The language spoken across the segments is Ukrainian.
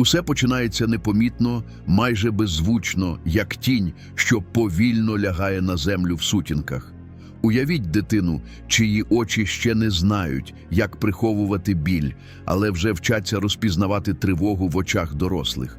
Усе починається непомітно, майже беззвучно, як тінь, що повільно лягає на землю в сутінках. Уявіть дитину, чиї очі ще не знають, як приховувати біль, але вже вчаться розпізнавати тривогу в очах дорослих.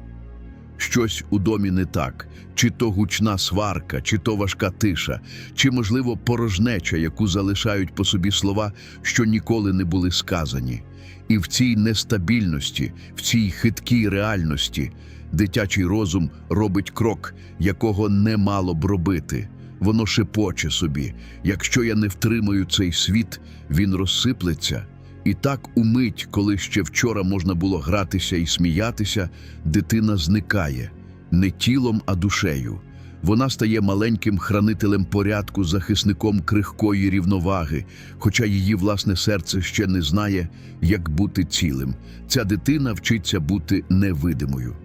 Щось у домі не так, чи то гучна сварка, чи то важка тиша, чи, можливо, порожнеча, яку залишають по собі слова, що ніколи не були сказані. І в цій нестабільності, в цій хиткій реальності дитячий розум робить крок, якого не мало б робити. Воно шепоче собі. Якщо я не втримаю цей світ, він розсиплеться. І так умить, коли ще вчора можна було гратися і сміятися, дитина зникає не тілом, а душею. Вона стає маленьким хранителем порядку, захисником крихкої рівноваги, хоча її власне серце ще не знає, як бути цілим. Ця дитина вчиться бути невидимою.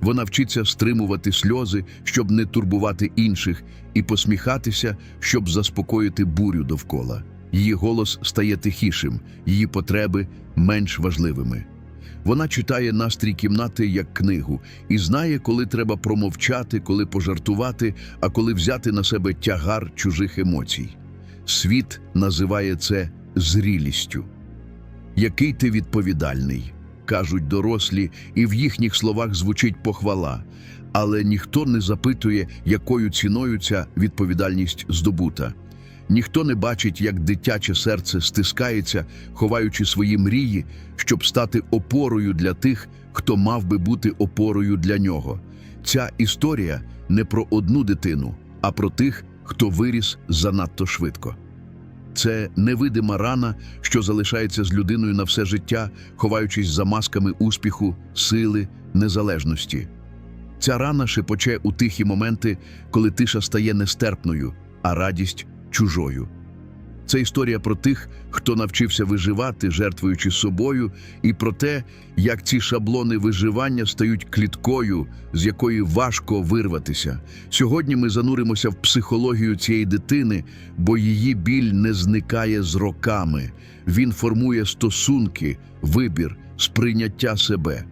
Вона вчиться стримувати сльози, щоб не турбувати інших, і посміхатися, щоб заспокоїти бурю довкола. Її голос стає тихішим, її потреби менш важливими. Вона читає настрій кімнати як книгу і знає, коли треба промовчати, коли пожартувати, а коли взяти на себе тягар чужих емоцій. Світ називає це зрілістю. Який ти відповідальний, кажуть дорослі, і в їхніх словах звучить похвала, але ніхто не запитує, якою ціною ця відповідальність здобута. Ніхто не бачить, як дитяче серце стискається, ховаючи свої мрії, щоб стати опорою для тих, хто мав би бути опорою для нього. Ця історія не про одну дитину, а про тих, хто виріс занадто швидко. Це невидима рана, що залишається з людиною на все життя, ховаючись за масками успіху, сили, незалежності. Ця рана шепоче у тихі моменти, коли тиша стає нестерпною, а радість чужою. Це історія про тих, хто навчився виживати, жертвуючи собою, і про те, як ці шаблони виживання стають кліткою, з якої важко вирватися. Сьогодні ми зануримося в психологію цієї дитини, бо її біль не зникає з роками. Він формує стосунки, вибір, сприйняття себе.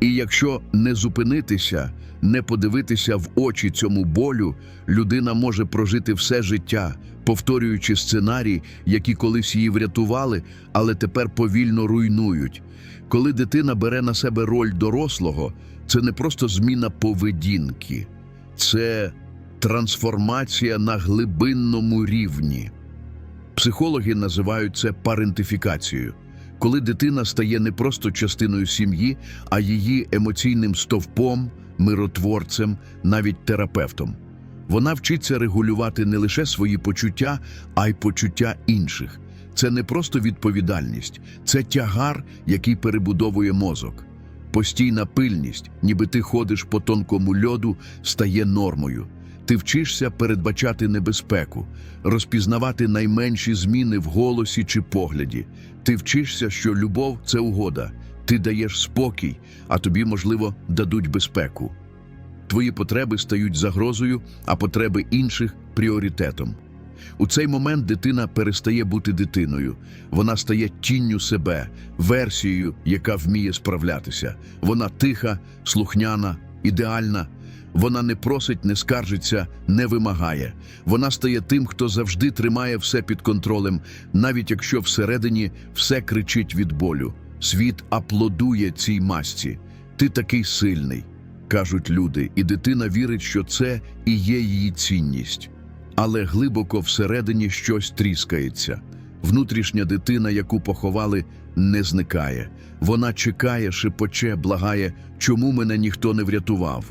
І якщо не зупинитися, не подивитися в очі цьому болю, людина може прожити все життя, повторюючи сценарії, які колись її врятували, але тепер повільно руйнують. Коли дитина бере на себе роль дорослого, це не просто зміна поведінки, це трансформація на глибинному рівні. Психологи називають це парентифікацією коли дитина стає не просто частиною сім'ї, а її емоційним стовпом, миротворцем, навіть терапевтом. Вона вчиться регулювати не лише свої почуття, а й почуття інших. Це не просто відповідальність, це тягар, який перебудовує мозок. Постійна пильність, ніби ти ходиш по тонкому льоду, стає нормою. Ти вчишся передбачати небезпеку, розпізнавати найменші зміни в голосі чи погляді. Ти вчишся, що любов це угода. Ти даєш спокій, а тобі, можливо, дадуть безпеку. Твої потреби стають загрозою, а потреби інших пріоритетом. У цей момент дитина перестає бути дитиною. Вона стає тінню себе, версією, яка вміє справлятися. Вона тиха, слухняна, ідеальна. Вона не просить, не скаржиться, не вимагає. Вона стає тим, хто завжди тримає все під контролем, навіть якщо всередині все кричить від болю. Світ аплодує цій масці. Ти такий сильний, кажуть люди, і дитина вірить, що це і є її цінність. Але глибоко всередині щось тріскається. Внутрішня дитина, яку поховали, не зникає. Вона чекає, шепоче, благає, чому мене ніхто не врятував.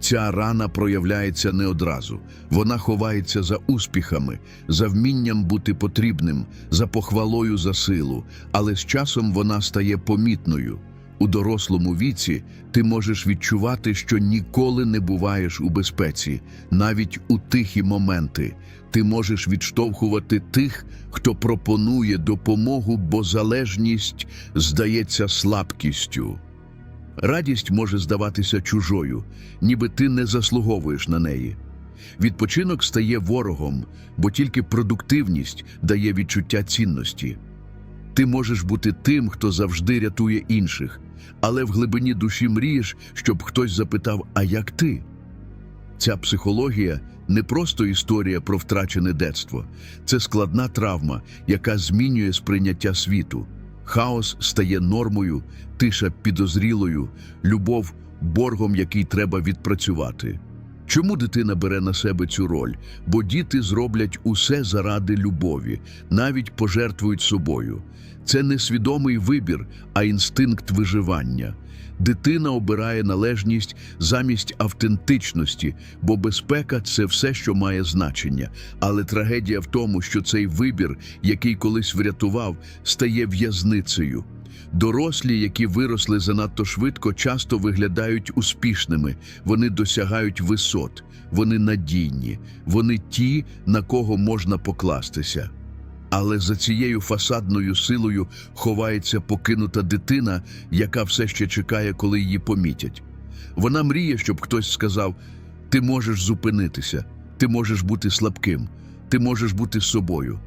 Ця рана проявляється не одразу. Вона ховається за успіхами, за вмінням бути потрібним, за похвалою за силу, але з часом вона стає помітною. У дорослому віці ти можеш відчувати, що ніколи не буваєш у безпеці, навіть у тихі моменти. Ти можеш відштовхувати тих, хто пропонує допомогу, бо залежність здається слабкістю. Радість може здаватися чужою, ніби ти не заслуговуєш на неї. Відпочинок стає ворогом, бо тільки продуктивність дає відчуття цінності. Ти можеш бути тим, хто завжди рятує інших, але в глибині душі мрієш, щоб хтось запитав: А як ти? Ця психологія не просто історія про втрачене детство, це складна травма, яка змінює сприйняття світу. Хаос стає нормою, тиша підозрілою, любов боргом, який треба відпрацювати. Чому дитина бере на себе цю роль? Бо діти зроблять усе заради любові, навіть пожертвують собою. Це не свідомий вибір, а інстинкт виживання. Дитина обирає належність замість автентичності, бо безпека це все, що має значення. Але трагедія в тому, що цей вибір, який колись врятував, стає в'язницею. Дорослі, які виросли занадто швидко, часто виглядають успішними, вони досягають висот, вони надійні, вони ті, на кого можна покластися. Але за цією фасадною силою ховається покинута дитина, яка все ще чекає, коли її помітять. Вона мріє, щоб хтось сказав: ти можеш зупинитися, ти можеш бути слабким, ти можеш бути собою.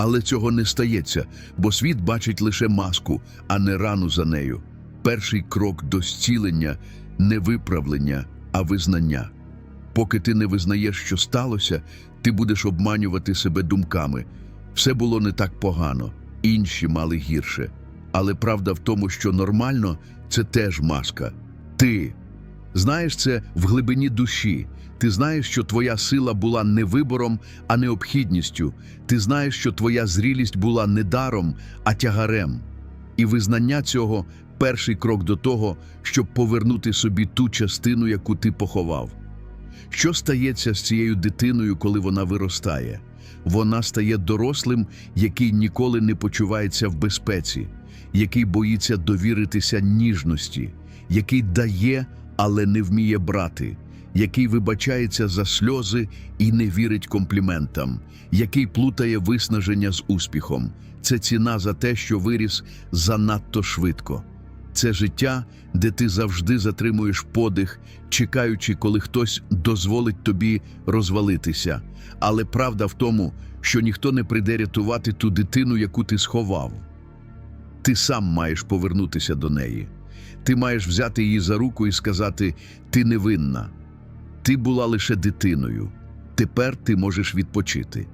Але цього не стається, бо світ бачить лише маску, а не рану за нею. Перший крок до зцілення не виправлення, а визнання. Поки ти не визнаєш, що сталося, ти будеш обманювати себе думками. Все було не так погано, інші мали гірше. Але правда в тому, що нормально це теж маска. Ти знаєш це в глибині душі. Ти знаєш, що твоя сила була не вибором, а необхідністю. Ти знаєш, що твоя зрілість була не даром, а тягарем. І визнання цього перший крок до того, щоб повернути собі ту частину, яку ти поховав. Що стається з цією дитиною, коли вона виростає? Вона стає дорослим, який ніколи не почувається в безпеці, який боїться довіритися ніжності, який дає, але не вміє брати, який вибачається за сльози і не вірить компліментам, який плутає виснаження з успіхом. Це ціна за те, що виріс занадто швидко. Це життя, де ти завжди затримуєш подих, чекаючи, коли хтось дозволить тобі розвалитися. Але правда в тому, що ніхто не прийде рятувати ту дитину, яку ти сховав. Ти сам маєш повернутися до неї. Ти маєш взяти її за руку і сказати: Ти невинна. Ти була лише дитиною. Тепер ти можеш відпочити.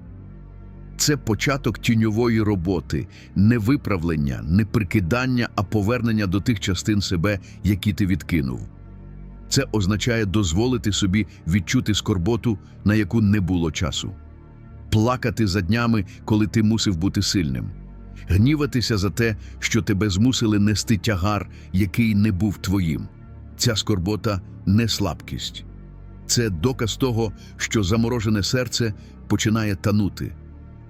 Це початок тіньової роботи, не виправлення, не прикидання, а повернення до тих частин себе, які ти відкинув. Це означає дозволити собі відчути скорботу, на яку не було часу, плакати за днями, коли ти мусив бути сильним, гніватися за те, що тебе змусили нести тягар, який не був твоїм. Ця скорбота не слабкість. Це доказ того, що заморожене серце починає танути.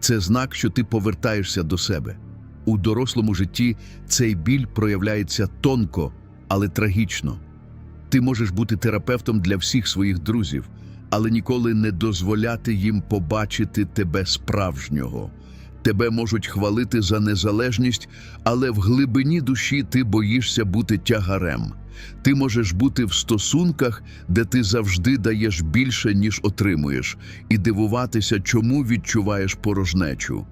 Це знак, що ти повертаєшся до себе. У дорослому житті цей біль проявляється тонко, але трагічно. Ти можеш бути терапевтом для всіх своїх друзів, але ніколи не дозволяти їм побачити тебе справжнього. Тебе можуть хвалити за незалежність, але в глибині душі ти боїшся бути тягарем. Ти можеш бути в стосунках, де ти завжди даєш більше, ніж отримуєш, і дивуватися, чому відчуваєш порожнечу.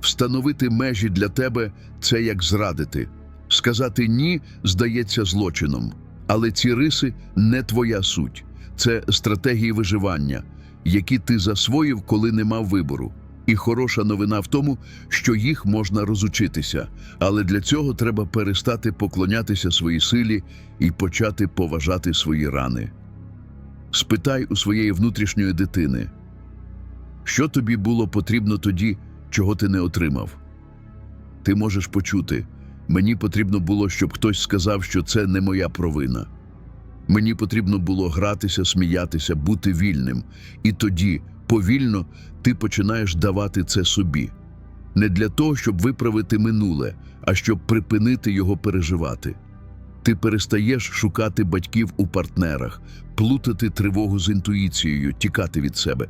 Встановити межі для тебе це як зрадити. Сказати ні здається злочином, але ці риси не твоя суть, це стратегії виживання, які ти засвоїв, коли не мав вибору. І хороша новина в тому, що їх можна розучитися, але для цього треба перестати поклонятися своїй силі і почати поважати свої рани. Спитай у своєї внутрішньої дитини, що тобі було потрібно тоді, чого ти не отримав. Ти можеш почути, мені потрібно було, щоб хтось сказав, що це не моя провина. Мені потрібно було гратися, сміятися, бути вільним, і тоді, повільно, ти починаєш давати це собі. Не для того, щоб виправити минуле, а щоб припинити його переживати. Ти перестаєш шукати батьків у партнерах, плутати тривогу з інтуїцією, тікати від себе.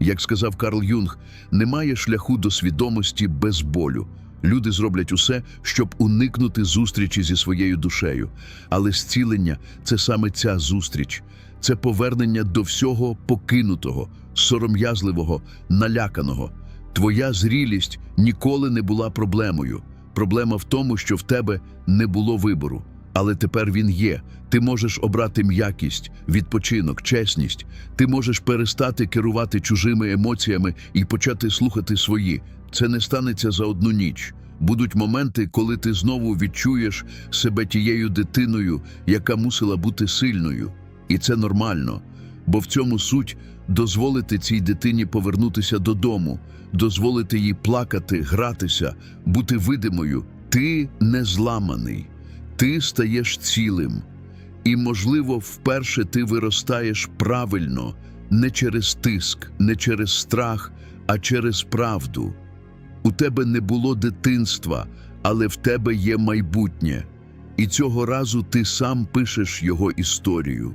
Як сказав Карл Юнг, немає шляху до свідомості без болю. Люди зроблять усе, щоб уникнути зустрічі зі своєю душею. Але зцілення це саме ця зустріч, це повернення до всього покинутого, сором'язливого, наляканого. Твоя зрілість ніколи не була проблемою. Проблема в тому, що в тебе не було вибору. Але тепер він є. Ти можеш обрати м'якість, відпочинок, чесність. Ти можеш перестати керувати чужими емоціями і почати слухати свої. Це не станеться за одну ніч. Будуть моменти, коли ти знову відчуєш себе тією дитиною, яка мусила бути сильною. І це нормально, бо в цьому суть дозволити цій дитині повернутися додому, дозволити їй плакати, гратися, бути видимою. Ти не зламаний, ти стаєш цілим. І, можливо, вперше ти виростаєш правильно, не через тиск, не через страх, а через правду. У тебе не було дитинства, але в тебе є майбутнє. І цього разу ти сам пишеш його історію.